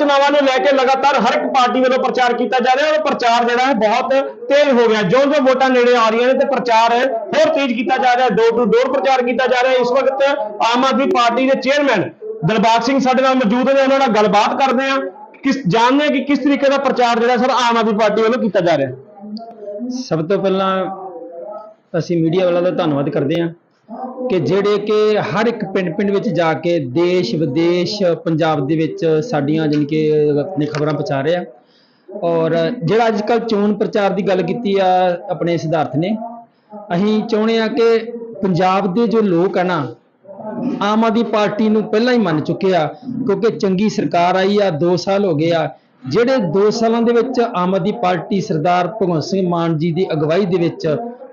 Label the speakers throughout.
Speaker 1: ਚੋਣਾਂ ਨੂੰ ਲੈ ਕੇ ਲਗਾਤਾਰ ਹਰ ਇੱਕ ਪਾਰਟੀ ਵੱਲੋਂ ਪ੍ਰਚਾਰ ਕੀਤਾ ਜਾ ਰਿਹਾ ਔਰ ਪ੍ਰਚਾਰ ਜਿਹੜਾ ਹੈ ਬਹੁਤ ਤੇਜ਼ ਹੋ ਗਿਆ। ਜੋ ਜੋ ਵੋਟਾਂ ਨੇੜੇ ਆ ਰਹੀਆਂ ਨੇ ਤੇ ਪ੍ਰਚਾਰ ਹੋਰ ਤੇਜ਼ ਕੀਤਾ ਜਾ ਰਿਹਾ ਡੋਰ ਟੂ ਡੋਰ ਪ੍ਰਚਾਰ ਕੀਤਾ ਜਾ ਰਿਹਾ ਇਸ ਵਕਤ ਆਮ ਆਦਮੀ ਪਾਰਟੀ ਦੇ ਚੇਅਰਮੈਨ ਦਿਲਬਾਗ ਸਿੰਘ ਸਾਡੇ ਨਾਲ ਮੌਜੂਦ ਨੇ, ਉਹਨਾਂ ਨਾਲ ਗੱਲਬਾਤ ਕਰਦੇ ਹਾਂ। ਕਿਸ ਜਾਣਦੇ ਹਾਂ ਕਿ ਕਿਸ ਤਰੀਕੇ ਦਾ ਪ੍ਰਚਾਰ ਜਿਹੜਾ ਸਰ ਆਮ ਆਦਮੀ ਪਾਰਟੀ ਵੱਲੋਂ ਕੀਤਾ ਜਾ ਰਿਹਾ
Speaker 2: ਸਭ ਤੋਂ ਪਹਿਲਾਂ ਅਸੀਂ ਮੀਡੀਆ ਵਾਲਾ ਦਾ ਧੰਨਵਾਦ ਕਰਦੇ ਹਾਂ। ਕਿ ਜਿਹੜੇ ਕਿ ਹਰ ਇੱਕ ਪਿੰਡ-ਪਿੰਡ ਵਿੱਚ ਜਾ ਕੇ ਦੇਸ਼, ਵਿਦੇਸ਼, ਪੰਜਾਬ ਦੇ ਵਿੱਚ ਸਾਡੀਆਂ ਜਾਣੀ ਕਿ ਆਪਣੀ ਖਬਰਾਂ ਪਹੁੰਚਾ ਰਹੇ ਆ। ਔਰ ਜਿਹੜਾ ਅੱਜ ਕੱਲ੍ਹ ਚੋਣ ਪ੍ਰਚਾਰ ਦੀ ਗੱਲ ਕੀਤੀ ਆ, ਆਪਣੇ ਸਿਧਾਰਥ ਨੇ, ਅਸੀਂ ਚਾਹੁੰਦੇ ਆ ਕਿ ਪੰਜਾਬ ਦੇ ਜੋ ਲੋਕ ਆ ਨਾ, ਆਮ ਆਦਮੀ ਪਾਰਟੀ ਨੂੰ ਪਹਿਲਾਂ ਹੀ ਮੰਨ ਚੁੱਕੇ ਆ, ਕਿਉਂਕਿ ਚੰਗੀ ਸਰਕਾਰ ਆਈ ਆ 2 ਸਾਲ ਹੋ ਗਏ ਆ, ਜਿਹੜੇ 2 ਸਾਲਾਂ ਦੇ ਵਿੱਚ ਆਮ ਆਦਮੀ ਪਾਰਟੀ ਸਰਦਾਰ ਭਗਵੰਤ ਸਿੰਘ ਮਾਨ ਜੀ ਦੀ ਅਗਵਾਈ ਦੇ ਵਿੱਚ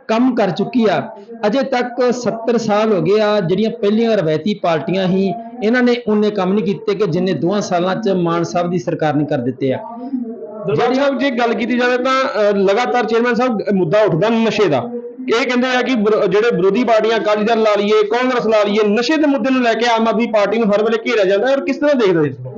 Speaker 2: ਕੰਮ ਕਰ ਚੁੱਕੀ ਆ। ਅਜੇ ਤੱਕ 70 ਸਾਲ ਹੋ ਗਏ ਆ ਜਿਹੜੀਆਂ ਪਹਿਲੀਆਂ ਰਵਾਇਤੀ ਪਾਰਟੀਆਂ ਹੀ ਇਹਨਾਂ ਨੇ ਉਹਨੇ ਕੰਮ ਨਹੀਂ ਕੀਤੇ ਕਿ ਜਿੰਨੇ ਦੋਹਾਂ ਸਾਲਾਂ 'ਚ ਮਾਨ ਸਾਹਿਬ ਦੀ ਸਰਕਾਰ ਨੇ ਕਰ ਦਿੱਤੇ ਆ।
Speaker 1: ਦਰਬਾਰ ਸਾਹਿਬ ਜੇ ਗੱਲ ਕੀਤੀ ਜਾਵੇ ਤਾਂ ਲਗਾਤਾਰ ਚੇਅਰਮੈਨ ਸਾਹਿਬ ਮੁੱਦਾ ਉੱਠਦਾ ਨਸ਼ੇ ਦਾ। ਇਹ ਕਹਿੰਦੇ ਆ ਕਿ ਜਿਹੜੇ ਵਿਰੋਧੀ ਪਾਰਟੀਆਂ ਅਕਾਲੀ ਦਲ ਲਾ ਲਈਏ ਕਾਂਗਰਸ ਲਾ ਲਈਏ ਨਸ਼ੇ ਦੇ ਮੁੱਦੇ ਨੂੰ ਲੈ ਕੇ ਆਮ ਆਦਮੀ ਪਾਰਟੀ ਨੂੰ ਹਰ ਵੇਲੇ ਘੇਰਿਆ ਜਾਂਦਾ ਹੈ ਔਰ ਕਿਸ ਤਰ੍ਹਾਂ ਦੇਖਦੇ ਹੋ ਇਸ ਨੂੰ?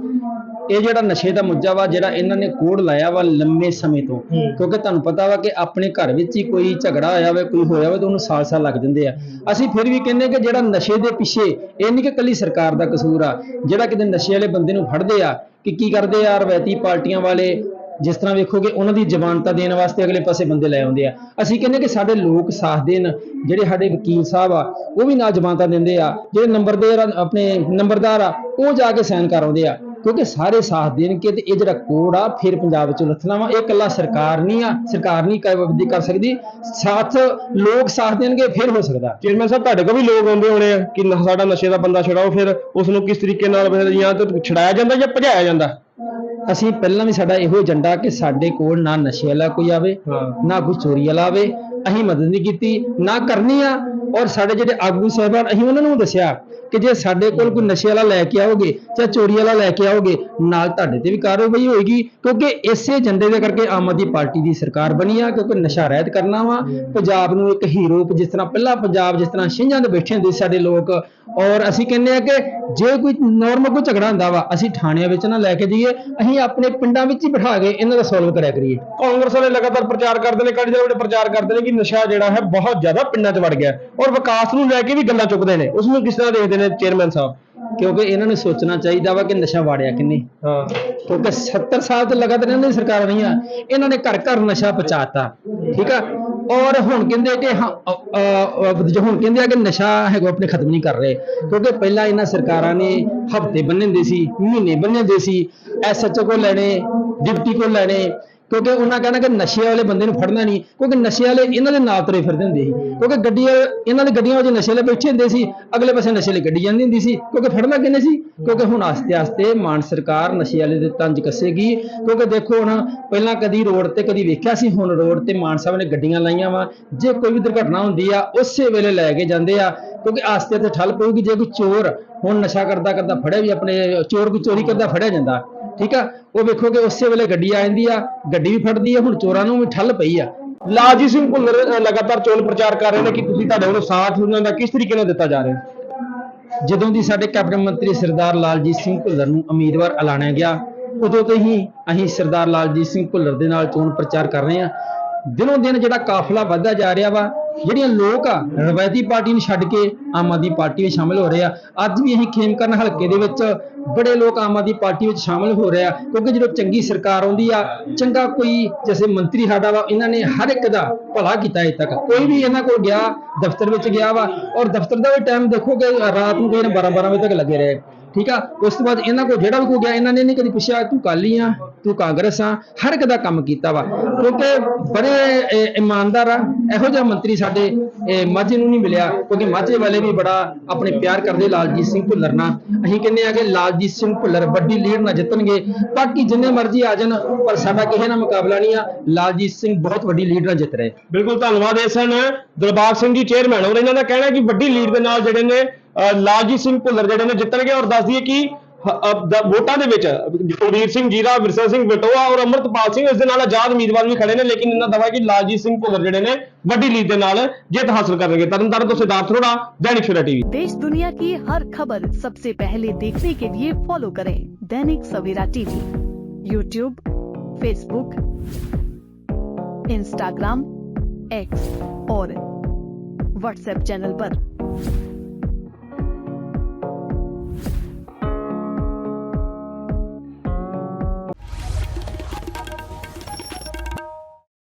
Speaker 2: ਇਹ ਜਿਹੜਾ ਨਸ਼ੇ ਦਾ ਮੁੱਦਾ ਵਾ ਜਿਹੜਾ ਇਹਨਾਂ ਨੇ ਕੋਡ ਲਾਇਆ ਵਾ ਲੰਮੇ ਸਮੇਂ ਤੋਂ ਕਿਉਂਕਿ ਤੁਹਾਨੂੰ ਪਤਾ ਵਾ ਕਿ ਆਪਣੇ ਘਰ ਵਿੱਚ ਹੀ ਕੋਈ ਝਗੜਾ ਹੋਇਆ ਹੋਵੇ ਕੋਈ ਹੋਇਆ ਹੋਵੇ ਤਾਂ ਉਹਨੂੰ ਸਾਲ ਸਾਲ ਲੱਗ ਜਾਂਦੇ ਆ। ਅਸੀਂ ਫਿਰ ਵੀ ਕਹਿੰਦੇ ਕਿ ਜਿਹੜਾ ਨਸ਼ੇ ਦੇ ਪਿੱਛੇ ਇਹ ਨਹੀਂ ਕਿ ਕੱਲੀ ਸਰਕਾਰ ਦਾ ਕਸੂਰ ਆ ਜਿਹੜਾ ਕਿਤੇ ਨਸ਼ੇ ਵਾਲੇ ਬੰਦੇ ਨੂੰ ਫੜਦੇ ਆ ਕਿ ਕੀ ਕਰਦੇ ਆ ਰਵਾਇਤੀ ਪਾਰਟੀਆਂ ਵਾਲੇ ਜਿਸ ਤਰ੍ਹਾਂ ਵੇਖੋਗੇ ਉਹਨਾਂ ਦੀ ਜ਼ਮਾਨਤਾਂ ਦੇਣ ਵਾਸਤੇ ਅਗਲੇ ਪਾਸੇ ਬੰਦੇ ਲੈ ਆਉਂਦੇ ਆ। ਅਸੀਂ ਕਹਿੰਦੇ ਕਿ ਸਾਡੇ ਲੋਕ ਸਾਥ ਦੇਣ ਜਿਹੜੇ ਸਾਡੇ ਵਕੀਲ ਸਾਹਿਬ ਆ ਉਹ ਵੀ ਨਾਲ ਜ਼ਮਾਨਤਾਂ ਦਿੰਦੇ ਆ ਜਿਹੜੇ ਨੰਬਰਦਾਰ ਆਪਣੇ ਨੰਬਰਦਾਰ ਆ ਉਹ ਜਾ ਕੇ ਸਾਈਨ ਕਰਾਉਂਦੇ ਆ। ਕਿਉਂਕਿ ਸਾਰੇ ਸਾਥ ਦੇਣਗੇ ਤੇ ਇਹ ਜਿਹੜਾ ਕੋਡ ਆ ਫਿਰ ਪੰਜਾਬ ਵਿੱਚ ਲੱਥਣਾ ਵਾ। ਇਹ ਇਕੱਲਾ ਸਰਕਾਰ ਨਹੀਂ ਆ ਸਰਕਾਰ ਨਹੀਂ ਕਰ ਕਰ ਸਕਦੀ। ਸਾਥ ਲੋਕ ਸਾਥ ਦੇਣਗੇ ਫਿਰ ਹੋ ਸਕਦਾ।
Speaker 1: ਚੇਅਰਮੈਨ ਸਾਹਿਬ ਤੁਹਾਡੇ ਕੋਲ ਵੀ ਲੋਕ ਆਉਂਦੇ ਹੋਣੇ ਆ ਕਿ ਸਾਡਾ ਨਸ਼ੇ ਦਾ ਬੰਦਾ ਛਡਾਓ ਫਿਰ ਉਸ ਨੂੰ ਕਿਸ ਤਰੀਕੇ ਨਾਲ ਫਿਰ ਜਾਂ ਤਾਂ ਛਡਾਇਆ ਜਾਂਦਾ ਜਾਂ ਭਜਾਇਆ ਜਾਂਦਾ?
Speaker 2: ਅਸੀਂ ਪਹਿਲਾਂ ਵੀ ਸਾਡਾ ਇਹੋ ਏਜੰਡਾ ਕਿ ਸਾਡੇ ਕੋਲ ਨਾ ਨਸ਼ੇ ਵਾਲਾ ਕੋਈ ਆਵੇ ਨਾ ਕੋਈ ਚੋਰੀ ਵਾਲਾ ਆਵੇ। ਅਸੀਂ ਮਦਦ ਨਹੀਂ ਕੀਤੀ ਨਾ ਕਰਨੀ ਆ। ਔਰ ਸਾਡੇ ਜਿਹੜੇ ਆਗੂ ਸਾਹਿਬਾਨ, ਅਸੀਂ ਉਹਨਾਂ ਨੂੰ ਦੱਸਿਆ ਕਿ ਜੇ ਸਾਡੇ ਕੋਲ ਕੋਈ ਨਸ਼ੇ ਵਾਲਾ ਲੈ ਕੇ ਆਓਗੇ ਜਾਂ ਚੋਰੀ ਵਾਲਾ ਲੈ ਕੇ ਆਓਗੇ, ਨਾਲ ਤੁਹਾਡੇ ਤੇ ਵੀ ਕਾਰਵਾਈ ਹੋਏਗੀ, ਕਿਉਂਕਿ ਇਸੇ ਏਜੰਡੇ ਦੇ ਕਰਕੇ ਆਮ ਆਦਮੀ ਪਾਰਟੀ ਦੀ ਸਰਕਾਰ ਬਣੀ ਆ, ਕਿਉਂਕਿ ਨਸ਼ਾ ਰਹਿਤ ਕਰਨਾ ਵਾ। ਪੰਜਾਬ ਨੂੰ ਇੱਕ ਹੀਰੋ ਜਿਸ ਤਰ੍ਹਾਂ ਪਹਿਲਾਂ ਪੰਜਾਬ ਜਿਸ ਤਰ੍ਹਾਂ ਛਿੰਝਾਂ ਦੇ ਬੈਠੇ ਹੁੰਦੇ ਸੀ ਸਾਡੇ ਲੋਕ, ਔਰ ਅਸੀਂ ਕਹਿੰਦੇ ਆ ਕਿ ਜੇ ਕੋਈ ਨਾਰਮਲ ਕੋਈ ਝਗੜਾ ਹੁੰਦਾ ਵਾ, ਅਸੀਂ ਥਾਣਿਆਂ ਵਿੱਚ ਨਾ ਲੈ ਕੇ ਜਾਈਏ, ਅਸੀਂ ਆਪਣੇ ਪਿੰਡਾਂ ਵਿੱਚ ਹੀ ਬਿਠਾ ਕੇ ਇਹਨਾਂ ਦਾ ਸੋਲਵ ਕਰਿਆ ਕਰੀਏ।
Speaker 1: ਕਾਂਗਰਸ ਵਾਲੇ ਲਗਾਤਾਰ ਪ੍ਰਚਾਰ ਕਰਦੇ ਨੇ ਅਕਾਲੀ ਦਲ ਵਾਲੇ ਪ੍ਰਚਾਰ ਕਰਦੇ ਨੇ ਕਿ ਨਸ਼ਾ ਜਿਹੜਾ ਹੈ ਬਹੁਤ ਜ਼ਿਆਦਾ ਪਿੰਡਾਂ 'ਚ ਵੜ ਗਿਆ। ਔਰ ਵਿਕਾਸ ਨੂੰ ਲੈ ਕੇ ਵੀ ਗੱਲਾਂ ਚੁੱਕਦੇ ਨੇ। ਉਸ ਨੂੰ ਕਿਸ ਤਰ੍ਹਾਂ ਦੇਖਦੇ ਨੇ ਚੇਅਰਮੈਨ ਸਾਹਿਬ?
Speaker 2: ਕਿਉਂਕਿ ਇਹਨਾਂ ਨੂੰ ਸੋਚਣਾ ਚਾਹੀਦਾ ਵਾ ਕਿ ਨਸ਼ਾ ਵਾੜਿਆ ਕਿੰਨੇ।
Speaker 1: ਹਾਂ।
Speaker 2: ਕਿਉਂਕਿ 70 ਸਾਲ ਤੋਂ ਲਗਾਤਾਰ ਇਹਨਾਂ ਦੀ ਸਰਕਾਰ ਰਹੀਆਂ ਇਹਨਾਂ ਨੇ ਘਰ ਘਰ ਨਸ਼ਾ ਪਹੁੰਚਾਤਾ ਠੀਕ ਆ? ਔਰ ਹੁਣ ਕਹਿੰਦੇ ਕਿ ਜੋ ਹੁਣ ਕਹਿੰਦੇ ਆ ਕਿ ਨਸ਼ਾ ਹੈਗਾ ਆਪਣੇ ਖਤਮ ਨਹੀਂ ਕਰ ਰਹੇ। ਕਿਉਂਕਿ ਪਹਿਲਾਂ ਇਹਨਾਂ ਸਰਕਾਰਾਂ ਨੇ ਹਫ਼ਤੇ ਬੰਨੇ ਹੁੰਦੇ ਸੀ ਮਹੀਨੇ ਬੰਨੇ ਹੁੰਦੇ ਸੀ ਐਸਐਚਓ ਕੋਲ ਲੈਣੇ ਡਿਪਟੀ ਕੋਲ ਲੈਣੇ ਕਿਉਂਕਿ ਉਹਨਾਂ ਕਹਿਣਾ ਕਿ ਨਸ਼ੇ ਵਾਲੇ ਬੰਦੇ ਨੂੰ ਫੜਨਾ ਨਹੀਂ, ਕਿਉਂਕਿ ਨਸ਼ੇ ਵਾਲੇ ਇਹਨਾਂ ਦੇ ਨਾਲ ਤੁਰੇ ਫਿਰਦੇ ਹੁੰਦੇ ਸੀ। ਕਿਉਂਕਿ ਗੱਡੀ ਇਹਨਾਂ ਦੇ ਗੱਡੀਆਂ ਵਿੱਚ ਨਸ਼ੇ ਵਾਲੇ ਬੈਠੇ ਹੁੰਦੇ ਸੀ, ਅਗਲੇ ਪਾਸੇ ਨਸ਼ੇ ਵਾਲੀ ਗੱਡੀ ਜਾਂਦੀ ਹੁੰਦੀ ਸੀ, ਕਿਉਂਕਿ ਫੜਨਾ ਕਿੰਨੇ ਸੀ? ਕਿਉਂਕਿ ਹੁਣ ਆਸਤੇ ਆਸਤੇ ਮਾਨ ਸਰਕਾਰ ਨਸ਼ੇ ਵਾਲੇ ਦੇ ਤੰਜ ਕੱਸੇਗੀ। ਕਿਉਂਕਿ ਦੇਖੋ ਹੁਣ, ਪਹਿਲਾਂ ਕਦੀ ਰੋਡ ਤੇ ਕਦੀ ਵੇਖਿਆ ਸੀ, ਹੁਣ ਰੋਡ ਤੇ ਮਾਨ ਸਾਹਿਬ ਨੇ ਗੱਡੀਆਂ ਲਾਈਆਂ ਵਾ। ਜੇ ਕੋਈ ਵੀ ਦੁਰਘਟਨਾ ਹੁੰਦੀ ਆ, ਉਸੇ ਵੇਲੇ ਲੈ ਕੇ ਜਾਂਦੇ ਆ। ਕਿਉਂਕਿ ਆਸਤੇ ਤੇ ਠੱਲ ਪਊਗੀ, ਜੇ ਕੋਈ ਚੋਰ ਹੁਣ ਨਸ਼ਾ ਕਰਦਾ ਕਰਦਾ ਫੜਿਆ ਵੀ ਆਪਣੇ, ਚੋਰ ਕੋਈ ਚੋਰੀ ਕਰਦਾ ਫੜਿਆ ਜਾਂਦਾ। ਠੀਕ ਆ? ਉਹ ਵੇਖੋ ਕਿ ਉਸੇ ਵੇਲੇ ਗੱਡੀ ਆ ਜਾਂਦੀ ਆ ਗੱਡੀ ਵੀ ਫੜਦੀ ਆ, ਹੁਣ ਚੋਰਾਂ ਨੂੰ ਵੀ ਠੱਲ ਪਈ ਆ।
Speaker 1: ਲਾਲਜੀਤ ਸਿੰਘ ਭੁੱਲਰ ਲਗਾਤਾਰ ਚੋਣ ਪ੍ਰਚਾਰ ਕਰ ਰਹੇ ਨੇ ਕਿ ਤੁਸੀਂ ਤੁਹਾਡੇ ਵੱਲੋਂ ਸਾਥ ਉਹਨਾਂ ਦਾ ਕਿਸ ਤਰੀਕੇ ਨਾਲ ਦਿੱਤਾ ਜਾ ਰਿਹਾ
Speaker 2: ਜਦੋਂ ਦੀ ਸਾਡੇ ਕੈਬਨਿਟ ਮੰਤਰੀ ਸਰਦਾਰ ਲਾਲਜੀਤ ਸਿੰਘ ਭੁੱਲਰ ਨੂੰ ਉਮੀਦਵਾਰ ਐਲਾਨਿਆ ਗਿਆ, ਉਦੋਂ ਤੋਂ ਹੀ ਅਸੀਂ ਸਰਦਾਰ ਲਾਲਜੀਤ ਸਿੰਘ ਭੁੱਲਰ ਦੇ ਨਾਲ ਚੋਣ ਪ੍ਰਚਾਰ ਕਰ ਰਹੇ ਹਾਂ। ਦਿਨੋਂ ਦਿਨ ਜਿਹੜਾ ਕਾਫਲਾ ਵੱਧਦਾ ਜਾ ਰਿਹਾ ਵਾ ਜਿਹੜੀਆਂ ਲੋਕ ਆ, ਰਵਾਇਤੀ ਪਾਰਟੀ ਨੂੰ ਛੱਡ ਕੇ ਆਮ ਆਦਮੀ ਪਾਰਟੀ ਵਿੱਚ ਸ਼ਾਮਿਲ ਹੋ ਰਹੇ ਆ, ਅੱਜ ਵੀ ਅਸੀਂ ਖੇਮਕਰਨ ਹਲਕੇ ਦੇ ਵਿੱਚ ਬੜੇ ਲੋਕ ਆਮ ਆਦਮੀ ਪਾਰਟੀ ਵਿੱਚ ਸ਼ਾਮਿਲ ਹੋ ਰਹੇ ਆ, ਕਿਉਂਕਿ ਜਦੋਂ ਚੰਗੀ ਸਰਕਾਰ ਆਉਂਦੀ ਆ, ਚੰਗਾ ਕੋਈ ਜੈਸੇ ਮੰਤਰੀ ਸਾਡਾ ਵਾ, ਇਹਨਾਂ ਨੇ ਹਰ ਇੱਕ ਦਾ ਭਲਾ ਕੀਤਾ ਅਜੇ ਤੱਕ। ਕੋਈ ਵੀ ਇਹਨਾਂ ਕੋਲ ਗਿਆ, ਦਫ਼ਤਰ ਵਿੱਚ ਗਿਆ ਵਾ, ਔਰ ਦਫ਼ਤਰ ਦਾ ਵੀ ਟਾਈਮ ਦੇਖੋਗੇ ਰਾਤ ਨੂੰ ਕੋਈ 12 12 ਵਜੇ ਤੱਕ ਲੱਗੇ ਰਹੇ। ਠੀਕ ਆ? ਉਸ ਤੋਂ ਬਾਅਦ ਇਹਨਾਂ ਕੋਲ ਜਿਹੜਾ ਵੀ ਕੋਈ ਗਿਆ, ਇਹਨਾਂ ਨੇ ਨਹੀਂ ਕਦੀ ਪੁੱਛਿਆ, ਤੂੰ ਕਾਲੀ ਆ, ਤੂੰ ਕਾਂਗਰਸ ਆ। ਹਰ ਇੱਕ ਦਾ ਕੰਮ ਕੀਤਾ ਵਾ। ਕਿਉਂਕਿ ਬੜੇ ਇਮਾਨਦਾਰ ਆ। ਇਹੋ ਜਿਹਾ ਮੰਤਰੀ ਸਾਡੇ ਮਾਝੇ ਨੂੰ ਨਹੀਂ ਮਿਲਿਆ। ਕਿਉਂਕਿ ਮਾਝੇ ਵਾਲੇ ਵੀ ਬੜਾ ਆਪਣੇ ਪਿਆਰ ਕਰਦੇ, ਲਾਲਜੀਤ ਸਿੰਘ ਭੁੱਲਰ ਨਾਲ। ਅਸੀਂ ਕਹਿੰਦੇ ਆ ਕਿ ਲਾਲਜੀਤ ਸਿੰਘ ਭੁੱਲਰ ਵੱਡੀ ਲੀਡ ਨਾਲ ਜਿੱਤਣਗੇ। ਬਾਕੀ ਜਿੰਨੇ ਮਰਜ਼ੀ ਆ ਜਾਣ, ਪਰ ਸਾਡਾ ਕਿਸੇ ਨਾਲ ਮੁਕਾਬਲਾ ਨਹੀਂ ਆ। ਲਾਲਜੀਤ ਸਿੰਘ ਬਹੁਤ ਵੱਡੀ ਲੀਡ ਨਾਲ ਜਿੱਤ ਰਹੇ।
Speaker 1: ਬਿਲਕੁਲ, ਧੰਨਵਾਦ ਇਹ ਸਨ ਦਿਲਬਾਗ ਸਿੰਘ ਜੀ ਚੇਅਰਮੈਨ ਔਰ ਇਹਨਾਂ ਦਾ ਕਹਿਣਾ ਕਿ ਵੱਡੀ ਲੀਡ ਦੇ ਨਾਲ ਜਿਹੜੇ ਨੇ ਲਾਲਜੀਤ ਸਿੰਘ ਭੁੱਲਰ ਜਿਹੜੇ ਨੇ ਜਿੱਤਣਗੇ ਔਰ ਦੱਸ ਦਈਏ ਕਿ ਹ- ਅ- ਦ- ਵੋਟਾਂ ਦੇ ਵਿੱਚ ਕੁਲਵੀਰ ਸਿੰਘ ਜੀਰਾ ਵਿਰਸਾ ਸਿੰਘ ਬਟੋਆ ਔਰ ਅਮਰਤਪਾਲ ਸਿੰਘ ਇਸ ਦੇ ਨਾਲ ਆਜ਼ਾਦ ਉਮੀਦਵਾਰ ਵੀ ਖੜੇ ਨੇ ਲੇਕਿਨ ਇਹਨਾਂ ਦਾਵਾ ਕਿ ਲਾਲਜੀਤ ਸਿੰਘ ਭੁੱਲਰ ਜਿਹੜੇ ਨੇ ਵੱਡੀ ਲੀਡ ਦੇ ਨਾਲ ਜਿੱਤ ਹਾਸਲ ਕਰਨਗੇ ਤਰਨਤਾਰਨ ਤੋਂ ਸਿਧਾਰਥ ਅਰੋੜਾ दैनिक सवेरा टीवी
Speaker 3: देश दुनिया की हर खबर सबसे पहले देखने के लिए फॉलो करें Dainik Savera TV YouTube Facebook Instagram X और व्हाट्सएप चैनल पर।